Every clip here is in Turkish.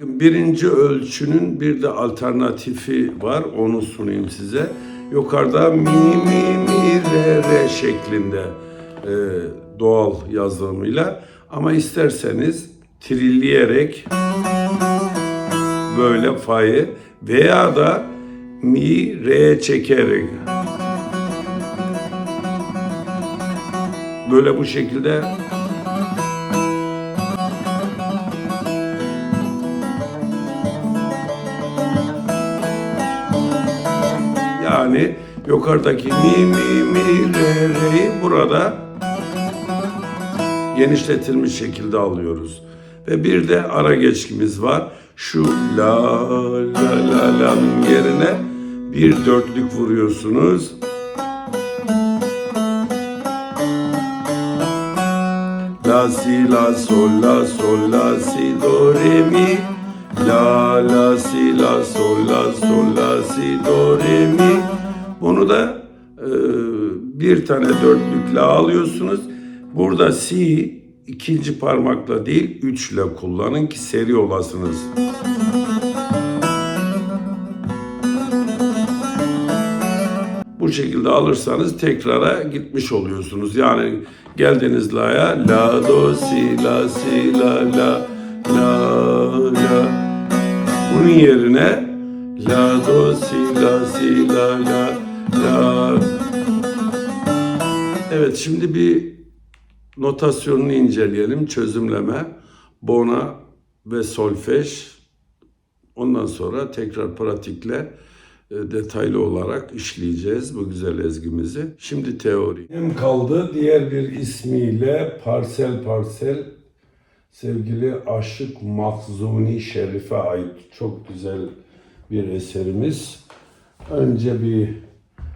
Birinci ölçünün bir de alternatifi var. Onu sunayım size. Yukarıda mi mi mi re re şeklinde e, doğal yazılımıyla ama isterseniz trilleyerek böyle fa'yı veya da mi re çekerek böyle bu şekilde Yani yukarıdaki mi mi mi re re'yi burada genişletilmiş şekilde alıyoruz. Ve bir de ara geçkimiz var. Şu la la la la'nın yerine bir dörtlük vuruyorsunuz. La si la sol la sol la si do re mi La la si la sol la sol la si do re mi Bunu da e, bir tane dörtlükle alıyorsunuz. Burada si ikinci parmakla değil üçle kullanın ki seri olasınız. Bu şekilde alırsanız tekrara gitmiş oluyorsunuz. Yani geldiniz la'ya la do si la si la la la la bunun yerine la do si la si la la Evet şimdi bir notasyonunu inceleyelim. Çözümleme, bona ve solfej. Ondan sonra tekrar pratikle e, detaylı olarak işleyeceğiz bu güzel ezgimizi. Şimdi teori. Hem kaldı diğer bir ismiyle parsel parsel sevgili Aşık Mahzuni Şerif'e ait çok güzel bir eserimiz. Önce bir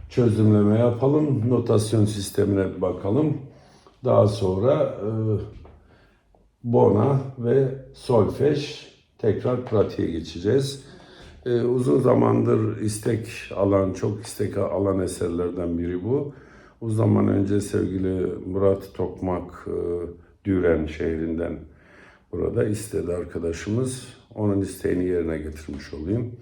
çözümleme yapalım. Notasyon sistemine bakalım. Daha sonra e, bona ve solfej tekrar pratiğe geçeceğiz. E, uzun zamandır istek alan, çok istek alan eserlerden biri bu. O zaman önce sevgili Murat Tokmak e, Düren şehrinden burada istedi arkadaşımız. Onun isteğini yerine getirmiş olayım.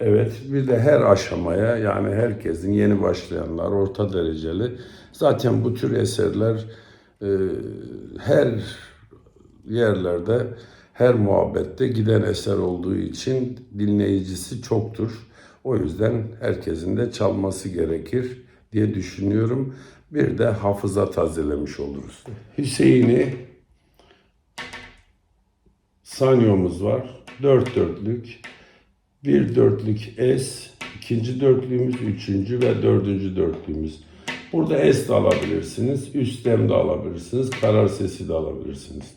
Evet, bir de her aşamaya yani herkesin yeni başlayanlar, orta dereceli zaten bu tür eserler e, her yerlerde, her muhabbette giden eser olduğu için dinleyicisi çoktur. O yüzden herkesin de çalması gerekir diye düşünüyorum. Bir de hafıza tazelemiş oluruz. Hüseyin'i sanyomuz var. Dört dörtlük. Bir dörtlük S, ikinci dörtlüğümüz, üçüncü ve dördüncü dörtlüğümüz. Burada S de alabilirsiniz, üstem de alabilirsiniz, karar sesi de alabilirsiniz.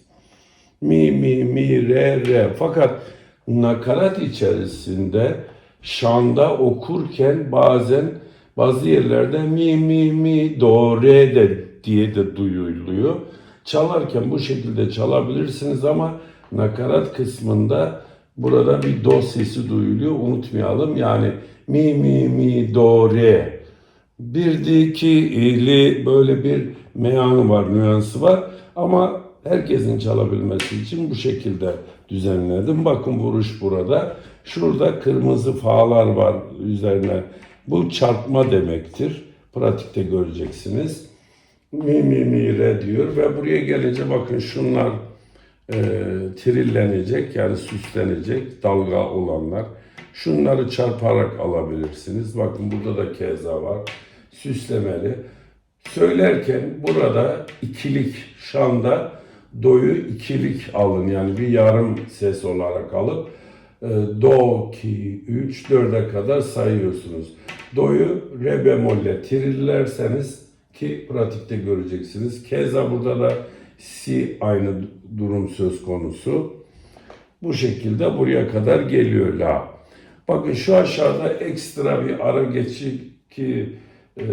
Mi, mi, mi, re, re. Fakat nakarat içerisinde şanda okurken bazen bazı yerlerde mi, mi, mi, do, re de diye de duyuluyor. Çalarken bu şekilde çalabilirsiniz ama nakarat kısmında burada bir do sesi duyuluyor. Unutmayalım yani mi mi mi do re. Bir de iki ili böyle bir meyanı var, nüansı var. Ama herkesin çalabilmesi için bu şekilde düzenledim. Bakın vuruş burada. Şurada kırmızı fağlar var üzerine. Bu çarpma demektir. Pratikte göreceksiniz. Mi mi mi re diyor ve buraya gelince bakın şunlar e, trillenecek yani süslenecek dalga olanlar. Şunları çarparak alabilirsiniz. Bakın burada da keza var. Süslemeli. Söylerken burada ikilik şanda do'yu ikilik alın. Yani bir yarım ses olarak alıp e, do, ki, 3, 4'e kadar sayıyorsunuz. Do'yu re bemolle trillerseniz ki pratikte göreceksiniz. Keza burada da si aynı durum söz konusu. Bu şekilde buraya kadar geliyor la. Bakın şu aşağıda ekstra bir ara geçik ki e,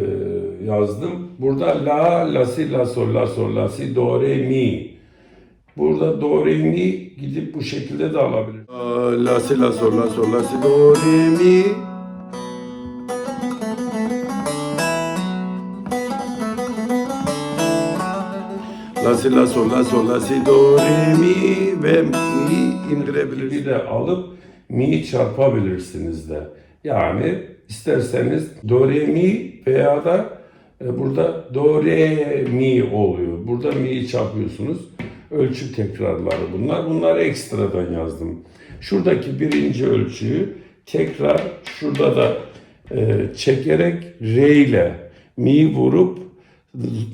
yazdım. Burada la, la si, la sol, la sol, la si, do, re, mi. Burada do, re, mi gidip bu şekilde de alabilir. La si, la sol, la sol, la si, do, re, mi. La si la sol la sol la si do re mi ve mi indirebilirsiniz. Bir de alıp mi çarpabilirsiniz de. Yani isterseniz do re mi veya da e, burada do re mi oluyor. Burada mi'yi çarpıyorsunuz. Ölçü tekrarları bunlar. Bunları ekstradan yazdım. Şuradaki birinci ölçüyü tekrar şurada da e, çekerek re ile mi vurup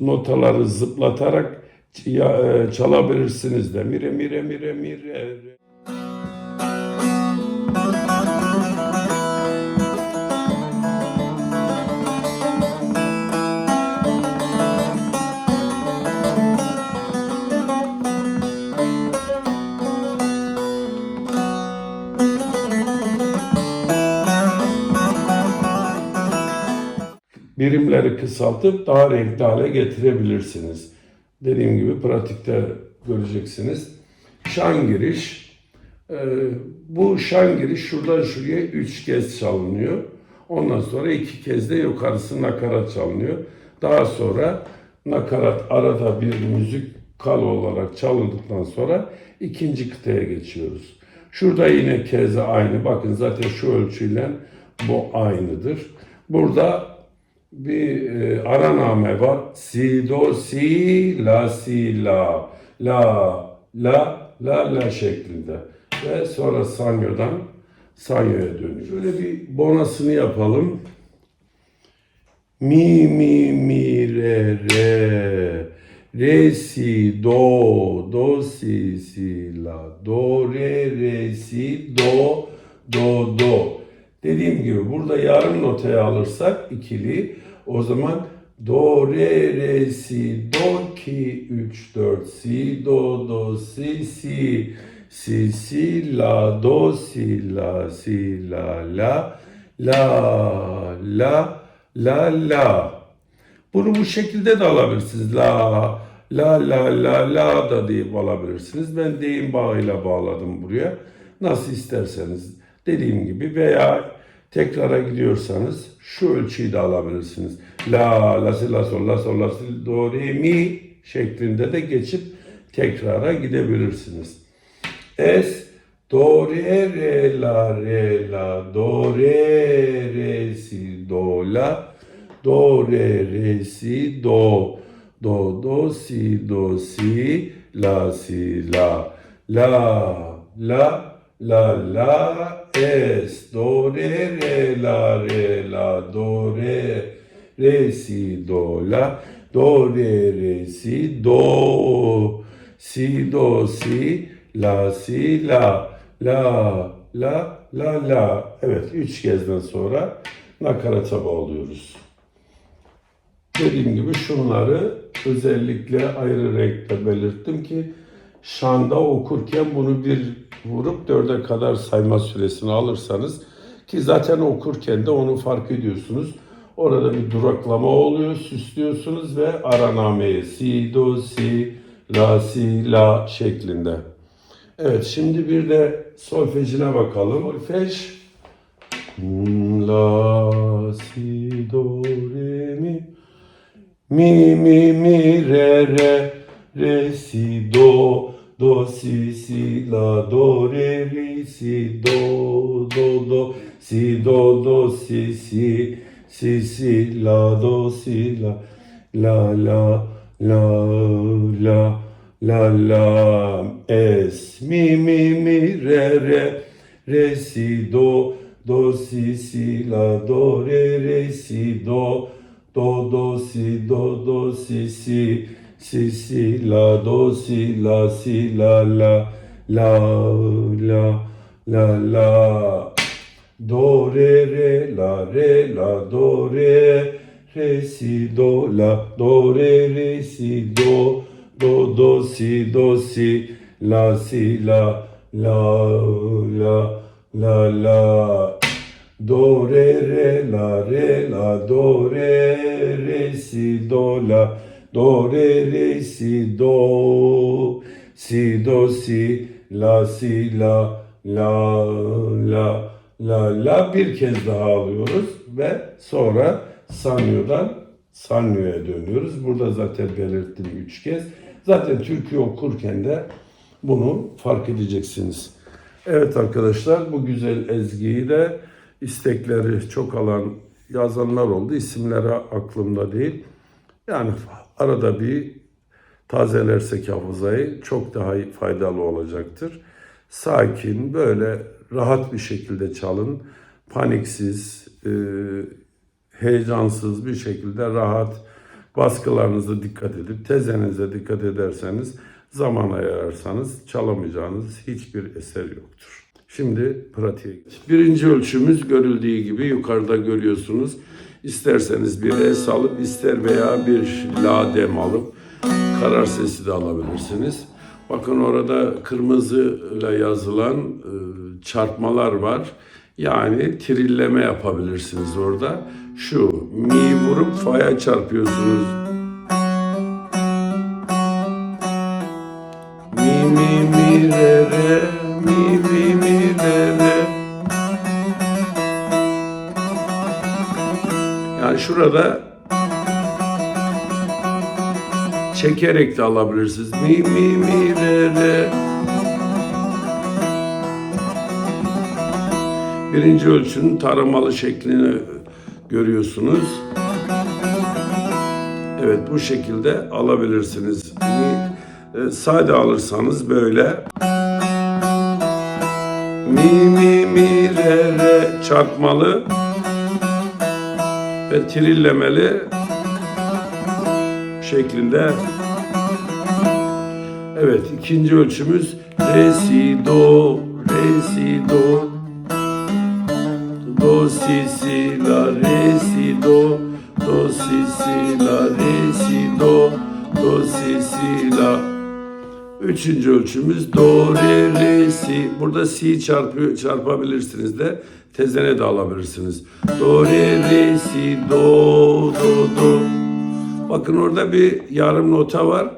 notaları zıplatarak çalabilirsiniz de. Mire mire mire mire. re. birimleri kısaltıp daha renkli hale getirebilirsiniz. Dediğim gibi pratikte göreceksiniz. Şan giriş. Ee, bu şan giriş şuradan şuraya üç kez çalınıyor. Ondan sonra iki kez de yukarısı nakarat çalınıyor. Daha sonra nakarat arada bir müzik kal olarak çalındıktan sonra ikinci kıtaya geçiyoruz. Şurada yine keza aynı. Bakın zaten şu ölçüyle bu aynıdır. Burada bir e, araname var. Si, do, si, la, si, la, la, la, la, la şeklinde. Ve sonra sanyodan sanyoya dönüyor. Şöyle bir bonasını yapalım. Mi, mi, mi, re, re. Re, si, do, do, si, si, la, do, re, re, si, do, do, do. Dediğim gibi burada yarım notaya alırsak ikili o zaman do, re, re, si, do, ki, 3, 4, si, do, do, si, si, si, si, la, do, si, la, si, la, la, la, la, la, la. Bunu bu şekilde de alabilirsiniz. La, la, la, la, la da deyip alabilirsiniz. Ben deyim bağıyla bağladım buraya. Nasıl isterseniz. Dediğim gibi veya tekrara gidiyorsanız şu ölçüyü de alabilirsiniz. La, la, si, la, sol, la, sol, la, si, do, re, mi şeklinde de geçip tekrara gidebilirsiniz. Es, do, re, re, la, re, la, do, re, re, si, do, la, do, re, re, si, do, do, do, si, do, si, la, si, la, la, la, la, la, es, do, re, re, la, re, la, do, re, re, si, do, la, do, re, re, si, do, si, do, si, la, si, la, la, la, la, la. Evet, üç kezden sonra nakarata bağlıyoruz. Dediğim gibi şunları özellikle ayrı renkte belirttim ki şanda okurken bunu bir vurup dörde kadar sayma süresini alırsanız ki zaten okurken de onu fark ediyorsunuz. Orada bir duraklama oluyor, süslüyorsunuz ve aranameye si, do, si, la, si, la şeklinde. Evet şimdi bir de solfejine bakalım. Solfej La, si, do, re, mi. Mi, mi, mi, re, re, re, si, do, do, si, si, la, do, re, re, si, do, do, do, si, do, do, si, si, si, si, la, do, si, la, la, la, la, la, la, la, es, mi, mi, mi, re, re, re, si, do, do, si, si, la, do, re, re, si, do, do, do, si, do, do, si, si, si, si, la, do, si, la, si, la, la, la, la, la, la, do, re, re, la, re, la, do, re, re, si, do, la, do, re, re, si, do, do, do, si, do, si, la, si, la, la, la, la, la, do, re, re, la, re, la, do, re, re, si, do, la, do, re, re, si, do, si, do, si, la, si, la, la, la, la, la bir kez daha alıyoruz ve sonra sanyodan sanyoya dönüyoruz. Burada zaten belirttim üç kez. Zaten türkü okurken de bunu fark edeceksiniz. Evet arkadaşlar bu güzel ezgiyi de istekleri çok alan yazanlar oldu. İsimleri aklımda değil. Yani arada bir tazelersek hafızayı çok daha faydalı olacaktır. Sakin, böyle rahat bir şekilde çalın. Paniksiz, e, heyecansız bir şekilde rahat baskılarınıza dikkat edip tezenize dikkat ederseniz zaman ayarlarsanız çalamayacağınız hiçbir eser yoktur. Şimdi pratiğe. Birinci ölçümüz görüldüğü gibi yukarıda görüyorsunuz. İsterseniz bir es alıp ister veya bir la dem alıp karar sesi de alabilirsiniz. Bakın orada kırmızıyla yazılan e, çarpmalar var. Yani trilleme yapabilirsiniz orada. Şu mi vurup fa'ya çarpıyorsunuz. Mi mi mi re re şurada çekerek de alabilirsiniz. Mi mi mi re re. Birinci ölçünün taramalı şeklini görüyorsunuz. Evet bu şekilde alabilirsiniz. Mi, e, sade alırsanız böyle mi mi mi re re çarpmalı ve trillemeli şeklinde. Evet ikinci ölçümüz re si do re si do do si si la re si do do si si la re si do do si si la Üçüncü ölçümüz do re re si. Burada si çarpıyor çarpabilirsiniz de tezene de alabilirsiniz. Do re re si do do do. Bakın orada bir yarım nota var.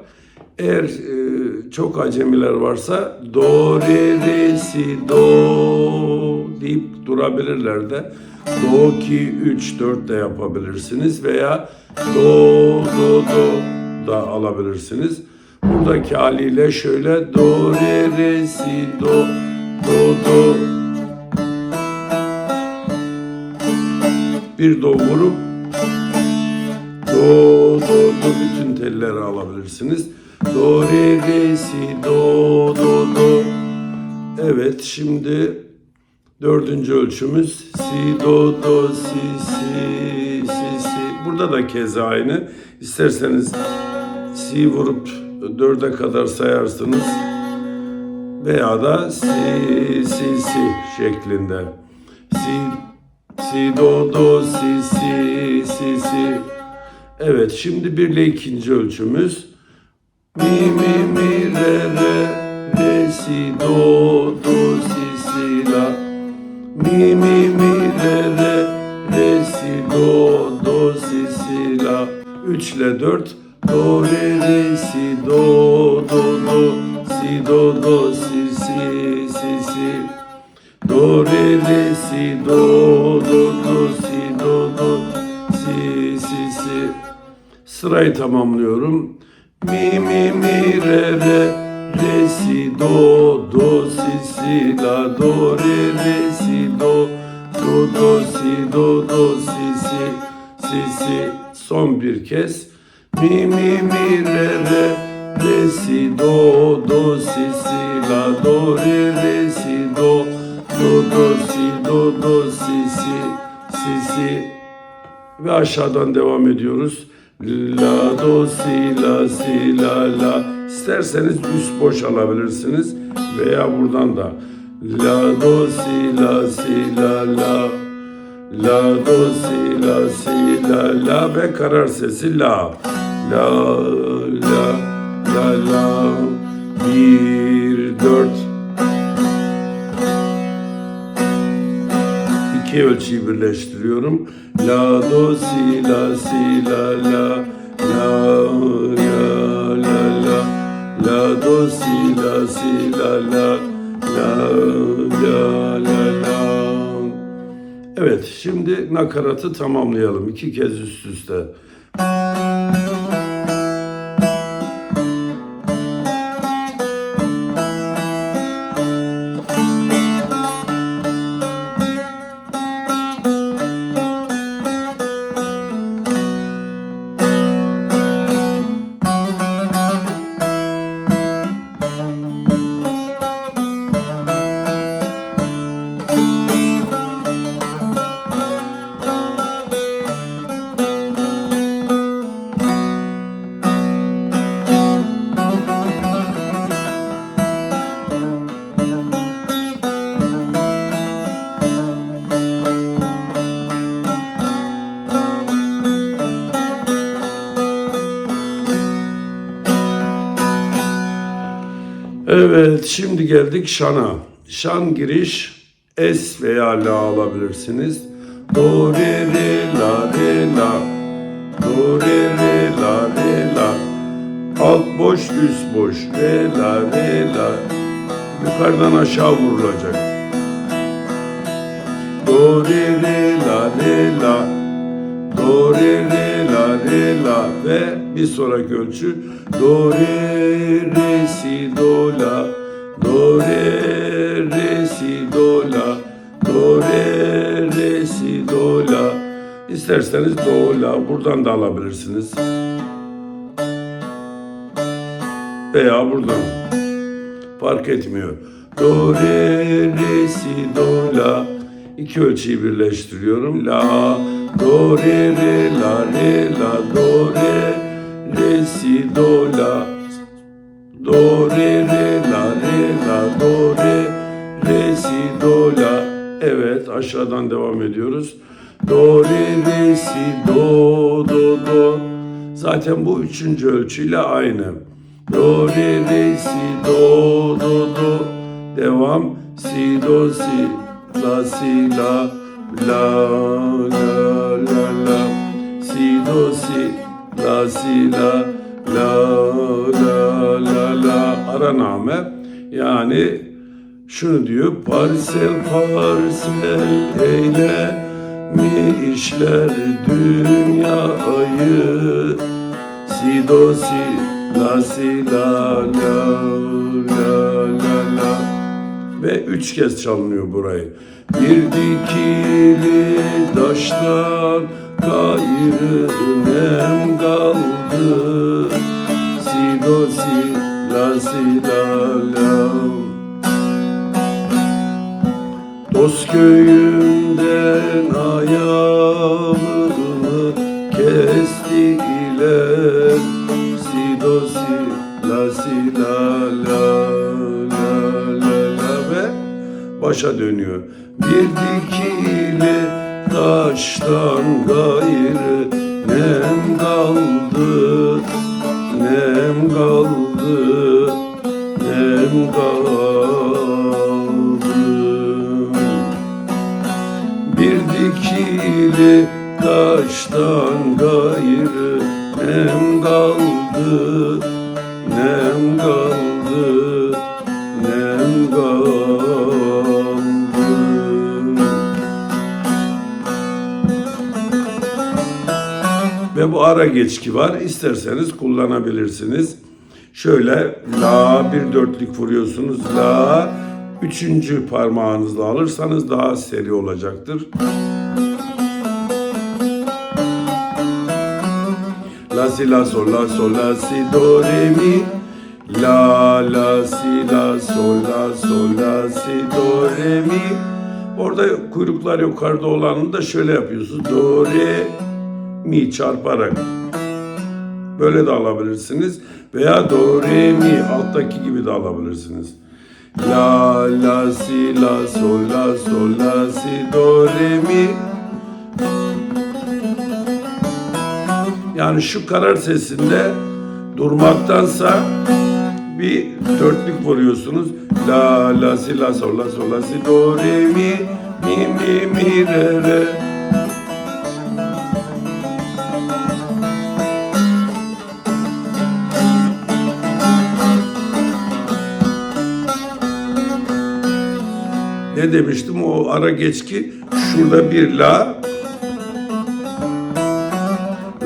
Eğer e, çok acemiler varsa do re re si do deyip durabilirler de. Do 2 3 4 de yapabilirsiniz veya do do do da alabilirsiniz. Buradaki haliyle şöyle do re re si do do do bir do vurup do do do bütün telleri alabilirsiniz. Do re re si do do do. Evet şimdi dördüncü ölçümüz si do do si si si si. Burada da keza aynı. İsterseniz si vurup dörde kadar sayarsınız veya da si si si şeklinde. Si si do do si si si si. Evet şimdi bir ile ikinci ölçümüz. Mi mi mi re re re si do do si si la. Mi mi mi re re re si do do si si la. Üç ile dört. Do re re si do do do si do do si si si si. Do re re si do do do si do do si si si. Sırayı tamamlıyorum. Mi mi mi re re re si do do si si la do re re si do do do si do do si si si si son bir kez mi mi mi re re re si do do si si la do re re si do do do si do do si si si si ve aşağıdan devam ediyoruz. La do si la si la la. İsterseniz üst boş alabilirsiniz veya buradan da la do si la si la la. La do si la si la la ve karar sesi la. La la la la. Bir dört. İki ölçüyü birleştiriyorum. La do si la si la la la la la la la do si la si la la la la la la Evet şimdi nakaratı tamamlayalım iki kez üst üste. Geldik şana. Şan giriş es veya la alabilirsiniz. Do re re la re la. Do re re la re la. Alt boş üst boş re la re la. Yukarıdan aşağı vurulacak. Do re re la re la. Do re re la re la ve bir sonraki ölçü do re re si do la do re re si do la. Do re re si do la. İsterseniz do la. Buradan da alabilirsiniz. Veya buradan. Fark etmiyor. Do re re si do la. İki ölçüyü birleştiriyorum. La do re re la re la. Do re re si do la. Do re do la evet aşağıdan devam ediyoruz. Do re re si do do do zaten bu üçüncü ölçüyle aynı. Do re re si do do do devam. Si do si la si la la la la la. Si do si la si la la la la la. Araname yani şunu diyor parsel parsel eyle mi işler dünyayı si do si la si la la la la la ve üç kez çalınıyor burayı. Bir dikili taştan gayrı nem kaldı. Si do si la si la la. Dost köyünden ayağımı kestiler Si do si la si la la la la la ve başa dönüyor. Bir dikili taştan gayrı nem kaldı Nem kaldı Nem kaldı taştan gayrı nem kaldı, nem kaldı, nem kaldı. Ve bu ara geçki var. İsterseniz kullanabilirsiniz. Şöyle la bir dörtlük vuruyorsunuz. La üçüncü parmağınızla alırsanız daha seri olacaktır. La si la sol la sol la si do re mi La la si la sol la sol la si do re mi Orada kuyruklar yukarıda olanını da şöyle yapıyorsunuz. Do re mi çarparak. Böyle de alabilirsiniz. Veya do re mi alttaki gibi de alabilirsiniz. La la si la sol la sol la si do re mi Yani şu karar sesinde durmaktansa bir dörtlük vuruyorsunuz. La la si la sol la sol la si do re mi mi mi mi re re. Ne demiştim o ara geçki şurada bir la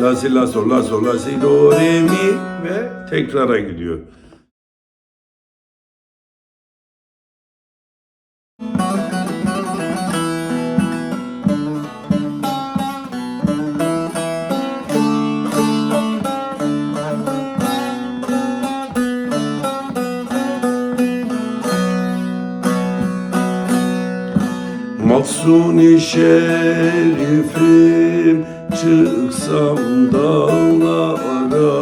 La si la sol la sol la si do re mi ve tekrara gidiyor. Maksuni şerifim çıksam dağlara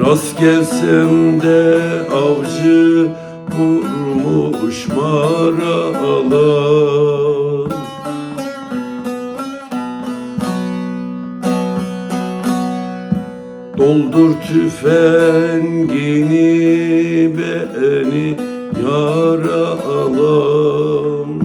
Rast gelsem de avcı vurmuş maralar Doldur tüfengini yaralam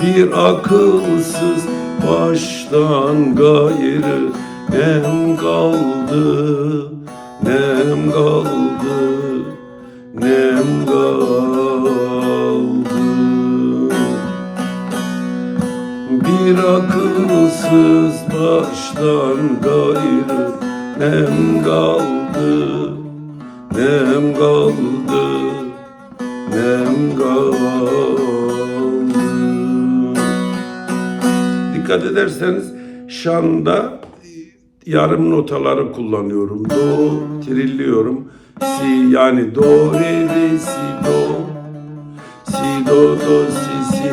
Bir akılsız baştan gayrı nem kaldı, nem kaldı, nem kaldı. Bir akılsız baştan gayrı nem kaldı, ederseniz şanda yarım notaları kullanıyorum. Do, trilliyorum. Si yani do, re, re, si, do. Si, do, do, si, si.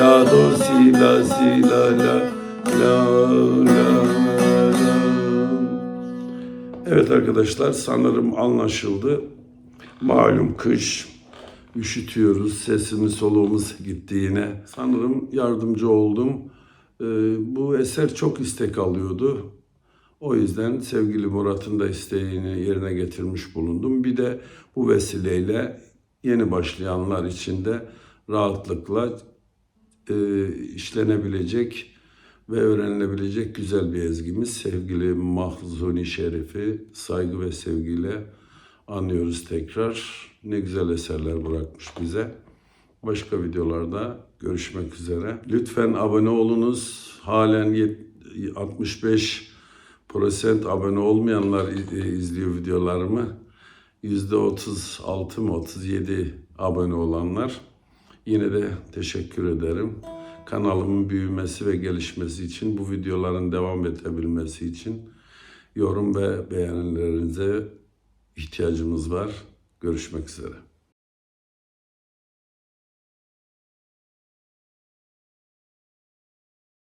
La, do, si, la, si, la, la. La, la, la. Evet arkadaşlar sanırım anlaşıldı. Malum kış, üşütüyoruz, sesimiz soluğumuz gitti yine. Sanırım yardımcı oldum. Ee, bu eser çok istek alıyordu. O yüzden sevgili Murat'ın da isteğini yerine getirmiş bulundum. Bir de bu vesileyle yeni başlayanlar için de rahatlıkla e, işlenebilecek ve öğrenilebilecek güzel bir ezgimiz. Sevgili Mahzuni Şerif'i saygı ve sevgiyle anıyoruz tekrar. Ne güzel eserler bırakmış bize. Başka videolarda görüşmek üzere. Lütfen abone olunuz. Halen yet- 65 abone olmayanlar izliyor videolarımı. %36 mı 37 abone olanlar. Yine de teşekkür ederim. Kanalımın büyümesi ve gelişmesi için, bu videoların devam edebilmesi için yorum ve beğenilerinize ihtiyacımız var. Görüşmek üzere.